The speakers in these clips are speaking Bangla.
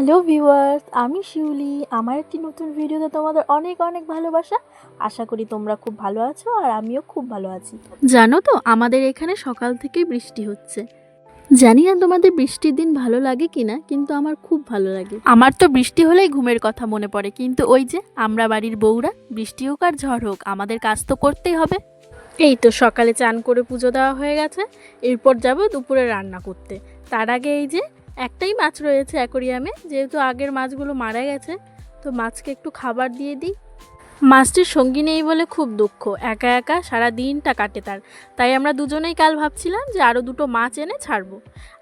হ্যালো ভিউয়ার্স আমি শিউলি। আমার একটি নতুন ভিডিওতে তোমাদের অনেক অনেক ভালোবাসা। আশা করি তোমরা খুব ভালো আছো আর আমিও খুব ভালো আছি। জানো তো, আমাদের এখানে সকাল থেকেই বৃষ্টি হচ্ছে। জানি না তোমাদের বৃষ্টির দিন ভালো লাগে কিনা, কিন্তু আমার খুব ভালো লাগে। আমার তো বৃষ্টি হলেই ঘুমের কথা মনে পড়ে, কিন্তু ওই যে আমরা বাড়ির বউরা, বৃষ্টি হোক আর ঝড় হোক, আমাদের কাজ তো করতেই হবে। এই তো সকালে চান করে পুজো দেওয়া হয়ে গেছে। এরপর যাব দুপুরে রান্না করতে। তার আগে এই যে একটাই মাছ রয়েছে অ্যাকোরিয়ামে, যেহেতু আগের মাছগুলো মারা গেছে, তো মাছকে একটু খাবার দিয়ে দিই। মাছটির সঙ্গী নেই বলে খুব দুঃখ। একা একা সারা দিনটা কাটে তার। তাই আমরা দুজনেই কাল ভাবছিলাম যে আরও দুটো মাছ এনে ছাড়বো।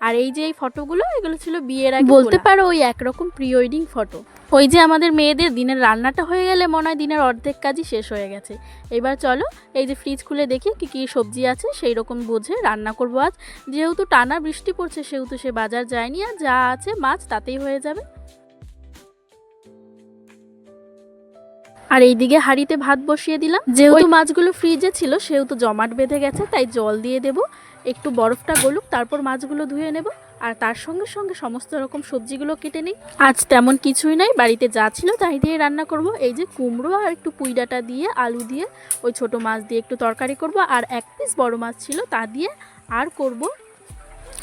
আর এই যে এই ফটোগুলো এগুলো ছিল বিয়ের আগে বলতে পারো ওই একরকম প্রি ওয়েডিং ফটো ওই যে আমাদের মেয়েদের দিনের রান্নাটা হয়ে গেলে মনে হয় দিনের অর্ধেক কাজই শেষ হয়ে গেছে। এবার চলো এই যে ফ্রিজ খুলে দেখি কী কী সবজি আছে সেই রকম বুঝে রান্না করব আজ। যেহেতু টানা বৃষ্টি পড়ছে সেহেতু সে বাজার যায়নি। আর যা আছে মাছ তাতেই হয়ে যাবে। আর এইদিকে হাঁড়িতে ভাত বসিয়ে দিলাম। যেহেতু মাছগুলো ফ্রিজে ছিল সেহেতু জমাট বেঁধে গেছে তাই জল দিয়ে দেব। একটু বরফটা গলুক তারপর মাছগুলো ধুয়ে নেব। আর তার সঙ্গে সঙ্গে সমস্ত রকম সবজিগুলো কেটে নিই। আজ তেমন কিছুই নাই বাড়িতে যা ছিল তাই দিয়ে রান্না করব। এই যে কুমড়ো আর একটু পুঁই ডাঁটা দিয়ে আলু দিয়ে ওই ছোট মাছ দিয়ে একটু তরকারি করব। আর এক পিস বড় মাছ ছিল তা দিয়ে আর করব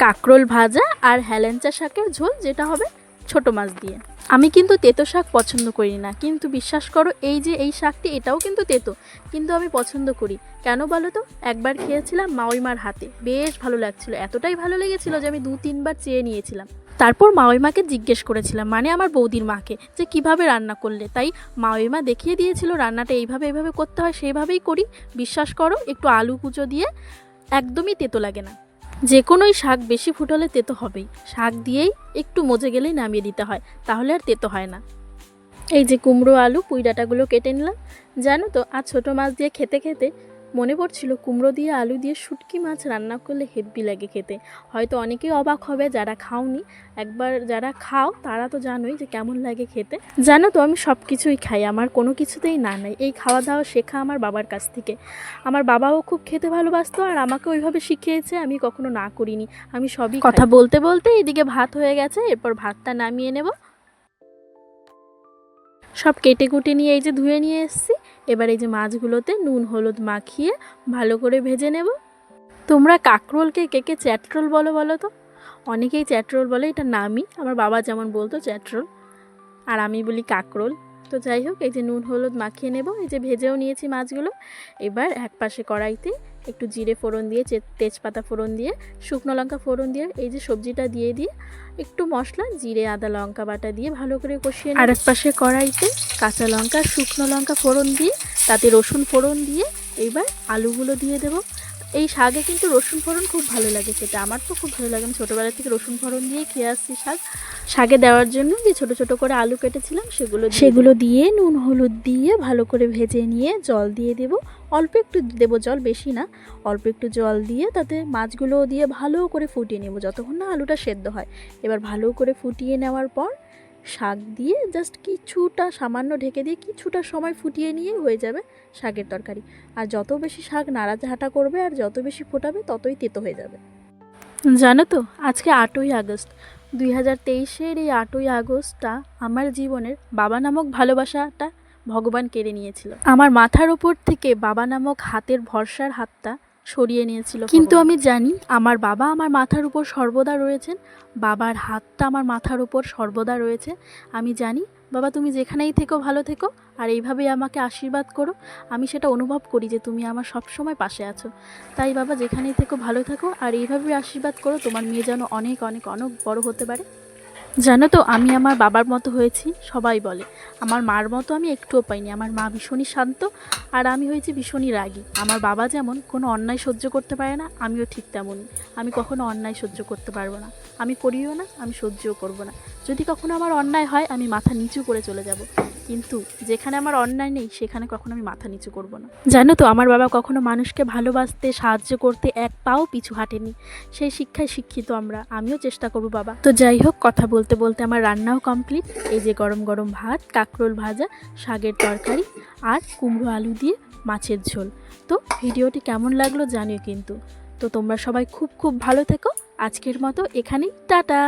কাকরোল ভাজা আর হেলেঞ্চা শাকের ঝোল যেটা হবে ছোট মাছ দিয়ে। আমি কিন্তু তেতো শাক পছন্দ করি না। কিন্তু বিশ্বাস করো, এই যে এই শাকটি, এটাও কিন্তু তেতো। কিন্তু আমি পছন্দ করি। কেন বলো তো? একবার খেয়েছিলাম মাওইমার হাতে। বেশ ভালো লাগছিল। এতটাই ভালো লেগেছিল যে আমি দু, তিনবার চেয়ে নিয়েছিলাম। তারপর মাওইমাকে জিজ্ঞেস করেছিলাম মানে আমার বৌদির মাকে, যে কীভাবে রান্না করলে? তাই মাওইমা দেখিয়ে দিয়েছিল, রান্নাটা এইভাবে এইভাবে করতে হয় সেইভাবেই করি। বিশ্বাস করো, একটু আলু কুচো দিয়ে একদমই তেতো লাগে না। যে কোনোই শাক বেশি ফুটলে তেতো হবেই। শাক দিয়েই একটু মজে গেলেই নামিয়ে দিতে হয়, তাহলে আর তেতো হয় না। এই যে কুমড়ো, আলু, পুঁই ডাঁটাগুলো কেটে নিলাম। জানো তো আর ছোটো মাছ দিয়ে খেতে খেতে মনে পড়ছিল কুমড়ো দিয়ে আলু দিয়ে শুটকি মাছ রান্না করলে হেব্বি লাগে খেতে। হয়তো অনেকেই অবাক হবে যারা খাওনি। একবার যারা খাও তারা তো জানোই যে কেমন লাগে খেতে। জানো তো আমি সব কিছুই খাই আমার কোনো কিছুতেই না নাই। এই খাওয়া দাওয়া শেখা আমার বাবার কাছ থেকে। আমার বাবাও খুব খেতে ভালোবাসতো আর আমাকে ওইভাবে শিখিয়েছে আমি কখনো না করিনি। আমি সবই কথা বলতে বলতে এদিকে ভাত হয়ে গেছে এরপর ভাতটা নামিয়ে নেব। সব কেটে কুটে নিয়ে এই যে ধুয়ে নিয়ে এসেছি। এবার এই যে মাছগুলোতে নুন, হলুদ মাখিয়ে ভালো করে ভেজে নেব। তোমরা কাকরোলকে কে কে চ্যাটরোল বলো বলো তো? অনেকেই চ্যাটরোল বলে, এটা নামই। আমার বাবা যেমন বলতো, চ্যাটরোল। আর আমি বলি কাকরোল। তো যাই হোক, এই যে নুন, হলুদ মাখিয়ে নেব। এই যে ভেজেও নিয়েছি মাছগুলো। এবার এক পাশে কড়াইতে একটু জিরে ফোড়ন দিয়ে তেজপাতা ফোড়ন দিয়ে, শুকনো লঙ্কা ফোড়ন দিয়ে, এই যে সবজিটা দিয়ে দিয়ে একটু মশলা, জিরে, আদা লঙ্কা বাটা দিয়ে ভালো করে কষিয়ে আর এক পাশে কড়াইতে কাঁচা লঙ্কা, শুকনো লঙ্কা ফোড়ন দিয়ে, তাতে রসুন ফোড়ন দিয়ে এইবার আলুগুলো দিয়ে দেবো। এই শাকে কিন্তু রসুন ফোড়ন খুব ভালো লাগে খেতে। আমার তো খুব ভালো লাগে। আমি ছোটোবেলা থেকে রসুন ফোড়ন দিয়ে খেয়ে আসছি শাক। শাকে দেওয়ার জন্য যে ছোট ছোট করে আলু কেটেছিলাম সেগুলো সেগুলো দিয়ে নুন হলুদ দিয়ে ভালো করে ভেজে নিয়ে জল দিয়ে দেব। অল্প একটু দেবো জল বেশি না। অল্প একটু জল দিয়ে তাতে মাছগুলো দিয়ে ভালো করে ফুটিয়ে নেব। যতক্ষণ না আলুটা সেদ্ধ হয়। এবার ভালো করে ফুটিয়ে নেওয়ার পর শাক দিয়ে জাস্ট কিছুটা সামান্য ঢেকে দিয়ে কিছুটা সময় ফুটিয়ে নিয়ে হয়ে যাবে শাকের তরকারি। আর যত বেশি শাক নাড়াঝাটা করবে আর যত বেশি ফোটাবে, ততই তেতো হয়ে যাবে। জানো তো, আজকে আটই আগস্ট। দুই হাজার তেইশের এই আটই আগস্টটা আমার জীবনের বাবা নামক ভালোবাসাটা ভগবান কেড়ে নিয়েছিল। আমার মাথার ওপর থেকে বাবা নামক হাতের ভরসার হাতটা সরিয়ে নিয়েছিল কিন্তু আমি জানি আমার বাবা আমার মাথার উপর সর্বদা রয়েছেন বাবার হাতটা আমার মাথার উপর সর্বদা রয়েছে। আমি জানি বাবা তুমি যেখানেই থেকো ভালো থেকো আর এইভাবেই আমাকে আশীর্বাদ করো। আমি সেটা অনুভব করি যে তুমি আমার সব সময় পাশে আছো। তাই বাবা যেখানেই থেকো ভালো থাকো আর এইভাবেই আশীর্বাদ করো তোমার মেয়ে যেন অনেক অনেক অনেক বড় হতে পারে। জানো তো, আমি আমার বাবার মতো হয়েছি, সবাই বলে। আমার মার মতো আমি একটুও পাইনি। আমার মা ভীষণই শান্ত, আর আমি হয়েছি ভীষণই রাগি। আমার বাবা যেমন কোনো অন্যায় সহ্য করতে পারে না, আমিও ঠিক তেমনই। আমি কখনো অন্যায় সহ্য করতে পারব না। আমি করিও না, আমি সহ্যও করব না। যদি কখনো আমার অন্যায় হয়, আমি মাথা নিচু করে চলে যাব। কিন্তু যেখানে আমার অন্যায় নেই, সেখানে কখনো আমি মাথা নিচু করব না। জানো তো, আমার বাবা কখনো মানুষকে ভালোবাসতে, সাহায্য করতে এক পাও পিছু হাঁটেনি। সেই শিক্ষায় শিক্ষিত আমরা, আমিও চেষ্টা করব বাবা। তো যাই হোক, কথা বলতে বলতে আমার রান্নাও কমপ্লিট এই যে গরম গরম ভাত, কাঁকরোল ভাজা, শাকের তরকারি আর কুমড়ো আলু দিয়ে মাছের ঝোল। তো ভিডিওটি কেমন লাগল জানিও কিন্তু। তো তোমরা সবাই খুব খুব ভালো থেকো। আজকের মতো এখানেই, টাটা!